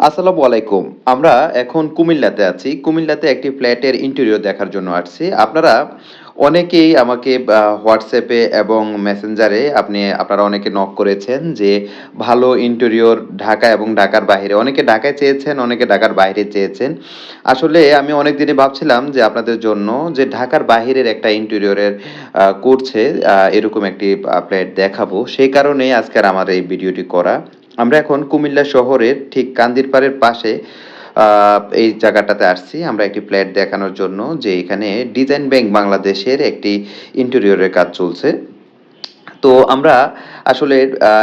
আসসালামু আলাইকুম। আমরা এখন কুমিল্লাতে আছি। কুমিল্লাতে একটি ফ্ল্যাটের ইন্টেরিয়র দেখার জন্য আসছি। আপনারা অনেকেই আমাকে হোয়াটসঅ্যাপে এবং মেসেঞ্জারে আপনি, আপনারা অনেকে নক করেছেন যে ভালো ইন্টেরিয়র ঢাকা এবং ঢাকার বাইরে। অনেকে ঢাকায় চেয়েছেন, অনেকে ঢাকার বাইরে চেয়েছেন। আসলে আমি অনেক দিনই ভাবছিলাম যে আপনাদের জন্য যে ঢাকার বাইরের একটা ইন্টেরিয়রের করছে এরকম একটি ফ্ল্যাট দেখাবো। সেই কারণেই আজকের আমার এই ভিডিওটি করা। আমরা এখন কুমিল্লা শহরের ঠিক কান্দিরপাড়ের পাশে এই জায়গাটাতে আসছি। আমরা একটি ফ্ল্যাট দেখানোর জন্য যে এখানে ডিজাইন ব্যাংক বাংলাদেশের একটি ইন্টেরিয়রের কাজ চলছে। তো আমরা আসলে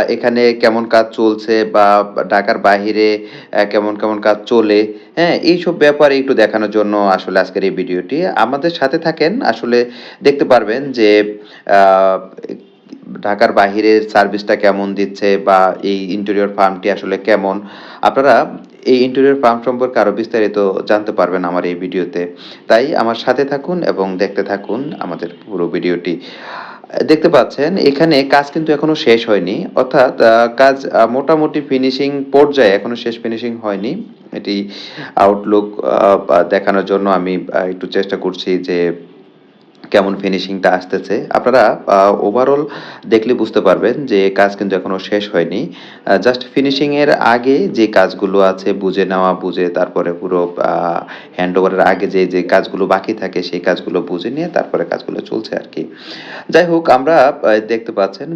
এখানে কেমন কাজ চলছে বা ঢাকার আহ, কেমন কেমন কাজ চলে হ্যাঁ এইসব ব্যাপারে একটু দেখানোর জন্য আসলে আজকের এই ভিডিওটি। আমাদের সাথে থাকেন আসলে দেখতে পারবেন যে ঢাকার বাহিরের সার্ভিসটা কেমন দিচ্ছে বা এই ইন্টেরিয়র ফার্মটি আসলে কেমন? আপনারা এই ইন্টেরিয়র ফার্ম সম্পর্কে আরও বিস্তারিত জানতে পারবেন আমার এই ভিডিওতে। তাই আমার সাথে থাকুন এবং দেখতে থাকুন আমাদের পুরো ভিডিওটি। দেখতে পাচ্ছেন, এখানে কাজ কিন্তু এখনও শেষ হয়নি। অর্থাৎ কাজ মোটামুটি ফিনিশিং পর্যায়ে এখনও শেষ ফিনিশিং হয়নি। এটি আউটলুক দেখানোর জন্য আমি একটু চেষ্টা করছি যে কেমন ফিনিশিংটা আসতেছে। আপনারা ওভারঅল দেখলে বুঝতে পারবেন যে কাজ কিন্তু এখনও শেষ হয়নি। জাস্ট ফিনিশিং এর আগে যে কাজগুলো আছে, বুঝে নেওয়া, বুঝে তারপরে পুরো হ্যান্ড ওভারের আগে যে যে কাজগুলো বাকি থাকে, সেই কাজগুলো বুঝে নিয়ে তারপরে কাজগুলো চলছে আর কি। যাই হোক, আমরা দেখতে পাচ্ছেন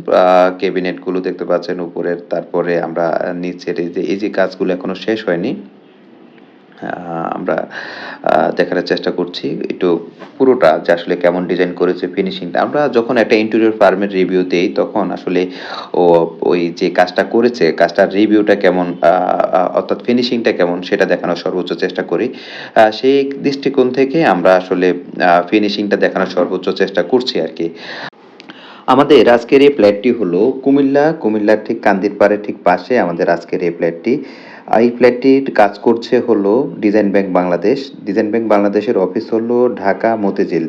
ক্যাবিনেটগুলো দেখতে পাচ্ছেন উপরের, তারপরে আমরা নিচের এই যে এই যে কাজগুলো এখনও শেষ হয়নি। আমরা দেখার চেষ্টা করছি। একটু পুরোটা যে আসলে কেমন ডিজাইন করেছে ফিনিশিংটা আমরা যখন একটা ইন্টেরিয়র ফার্মের রিভিউ দেই, তখন আসলে ও, ওই যে কাজটা করেছে, কাজটার রিভিউটা কেমন অর্থাৎ ফিনিশিংটা কেমন, সেটা দেখানোর সর্বোচ্চ চেষ্টা করি। সেই দৃষ্টিকোণ থেকে আমরা আসলে ফিনিশিংটা দেখানোর সর্বোচ্চ চেষ্টা করছি আর কি। আমাদের আজকের এই প্ল্যাটটি হলো কুমিল্লা, কুমিল্লার ঠিক কান্দির কান্দিরপাড়ের ঠিক পাশে আমাদের আজকের এই প্ল্যাটটি এই ফ্ল্যাটটির কাজ করছে হলো design bank Bangladesh. Design bank বাংলাদেশের অফিস হলো ঢাকা মতিঝিল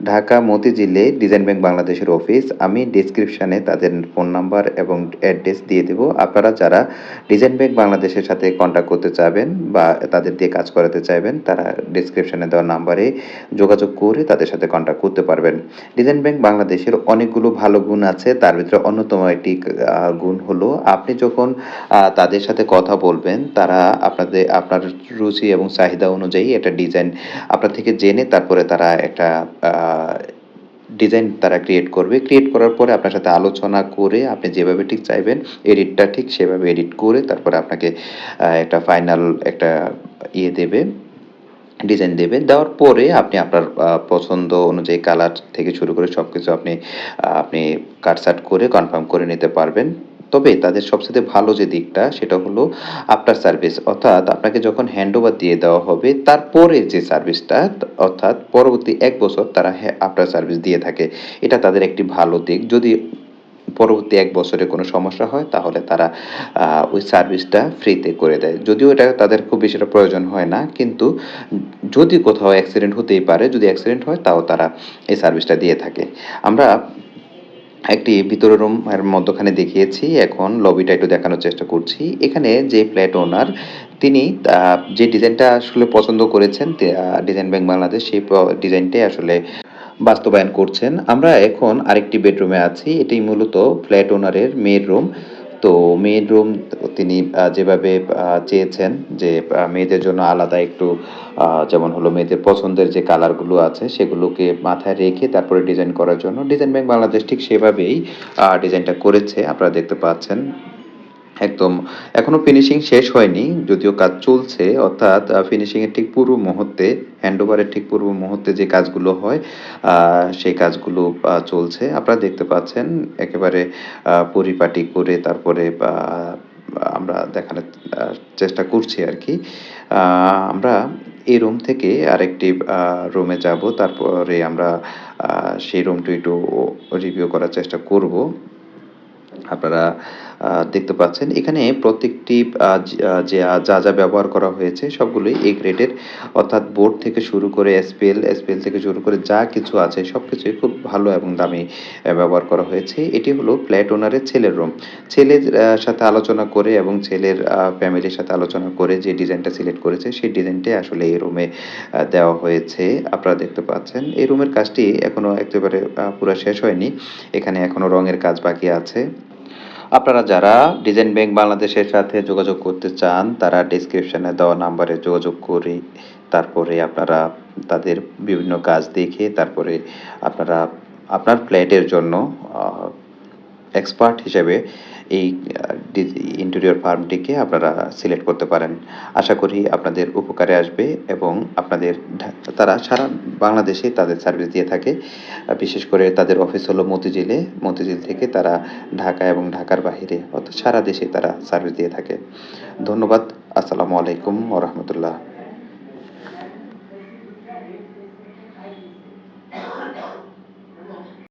ঢাকা মতিঝিলে ডিজাইন ব্যাংক বাংলাদেশের অফিস। আমি ডিসক্রিপশানে তাদের ফোন নাম্বার এবং অ্যাড্রেস দিয়ে দেবো। আপনারা যারা ডিজাইন ব্যাংক বাংলাদেশের সাথে কন্ট্যাক্ট করতে চাইবেন বা তাদের দিয়ে কাজ করাতে চাইবেন, তারা ডিসক্রিপশানে দেওয়া নাম্বারে যোগাযোগ করে তাদের সাথে কন্ট্যাক্ট করতে পারবেন। ডিজাইন ব্যাংক বাংলাদেশের অনেকগুলো ভালো গুণ আছে। তার ভিতরে অন্যতম একটি গুণ হলো আপনি যখন তাদের সাথে কথা বলবেন, তারা আপনাদের, আপনার রুচি এবং চাহিদা অনুযায়ী একটা ডিজাইন আপনার থেকে জেনে তারপরে তারা একটা ডিজাইন তারা ক্রিয়েট করবে। ক্রিয়েট করার পরে আপনার সাথে আলোচনা করে আপনি যেভাবে ঠিক চাইবেন এডিটটা ঠিক সেভাবে এডিট করে তারপরে আপনাকে একটা ফাইনাল একটা ইয়ে দেবে ডিজাইন দেবে। দেওয়ার পরে আপনি আপনার পছন্দ অনুযায়ী কালার থেকে শুরু করে সব কিছু আপনি আপনি কাটসাট করে কনফার্ম করে নিতে পারবেন। তবে তাদের সবচেয়ে ভালো যে দিকটা, সেটা হলো আফটার সার্ভিস অর্থাৎ আপনাকে যখন হ্যান্ড ওভার দিয়ে দেওয়া হবে, তারপরে যে সার্ভিসটা অর্থাৎ পরবর্তী এক বছর তারা আফটার সার্ভিস দিয়ে থাকে। এটা তাদের একটি ভালো দিক। যদি পরবর্তী এক বছরে কোনো সমস্যা হয়, তাহলে তারা ওই সার্ভিসটা ফ্রিতে করে দেয়। যদিও এটা তাদের খুব বেশি প্রয়োজন হয় না, কিন্তু যদি কোথাও অ্যাক্সিডেন্ট হতেই পারে, যদি অ্যাক্সিডেন্ট হয়, তাও তারা এই সার্ভিসটা দিয়ে থাকে। আমরা একটি ভিতরের রুম এর মধ্যখানে দেখিয়েছি। এখন লবিটা একটু দেখানোর চেষ্টা করছি। এখানে যে ফ্ল্যাট ওনার তিনি যে ডিজাইনটা আসলে পছন্দ করেছেন ডিজাইন ব্যাংক বাংলাদেশ সেই ডিজাইনটাই আসলে বাস্তবায়ন করছেন। আমরা এখন আরেকটি বেডরুমে আছি। এটি মূলত ফ্ল্যাট ওনারের মেয়ের রুম তো মেড রুম তিনি যেভাবে চেয়েছেন যে মেয়েদের জন্য আলাদা একটু যেমন হলো মেয়েদের পছন্দের যে কালারগুলো আছে সেগুলোকে মাথায় রেখে তারপরে ডিজাইন করার জন্য। ডিজাইন ব্যাংক বাংলাদেশ ঠিক সেভাবেই ডিজাইনটা করেছে। আপনারা দেখতে পাচ্ছেন একদম। এখনও ফিনিশিং শেষ হয়নি, যদিও কাজ চলছে, অর্থাৎ ফিনিশিং এর ঠিক পূর্ব মুহূর্তে হ্যান্ডওভারের ঠিক পূর্ব মুহূর্তে যে কাজগুলো হয় সেই কাজগুলো চলছে। আপনারা দেখতে পাচ্ছেন, একেবারে পরিপাটি করে তারপরে আমরা দেখানোর চেষ্টা করছি আর কি। আমরা এই রুম থেকে আরেকটি রুমে যাব, তারপরে আমরা সেই রুমটি একটু রিভিউ করার চেষ্টা করব। আপনারা দেখতে পাচ্ছেন এখানে প্রত্যেকটি যে যে যা, ব্যবহার করা হয়েছে সবগুলোই এ গ্রেডের অর্থাৎ বোর্ড থেকে শুরু করে এসপিএল, এসপিএল থেকে শুরু করে যা কিছু আছে সবকিছুই খুব ভালো এবং দামি ব্যবহার করা হয়েছে। এটি হলো ফ্ল্যাট ওনারের ছেলের রুম। ছেলের সাথে আলোচনা করে এবং ছেলের ফ্যামিলির সাথে আলোচনা করে যে ডিজাইনটা সিলেক্ট করেছে সেই ডিজাইনটাই আসলে এই রুমে দেওয়া হয়েছে। আপনারা দেখতে পাচ্ছেন। এই রুমের কাজটি এখনও একেবারে পুরা শেষ হয়নি। এখানে এখনও রঙের কাজ বাকি আছে। আপনারা যারা ডিজাইন ব্যাংক বাংলাদেশের সাথে যোগাযোগ করতে চান, তারা ডিসক্রিপশনে দেওয়া নাম্বারে যোগাযোগ করে তারপরে আপনারা তাদের বিভিন্ন কাজ দেখে তারপরে আপনারা আপনার ফ্ল্যাটের জন্য এক্সপার্ট হিসেবে এই ইন্টেরিয়র ফার্মটিকে আপনারা সিলেক্ট করতে পারেন। আশা করি আপনাদের উপকারে আসবে এবং আপনাদের তারা সারা বাংলাদেশে তাদের সার্ভিস দিয়ে থাকে। বিশেষ করে তাদের অফিস হলো মতিঝিলে। মতিঝিল থেকে তারা ঢাকা এবং ঢাকার বাহিরে অর্থাৎ সারা দেশে তারা সার্ভিস দিয়ে থাকে। ধন্যবাদ। আসসালামু আলাইকুম রাহমাতুল্লাহ।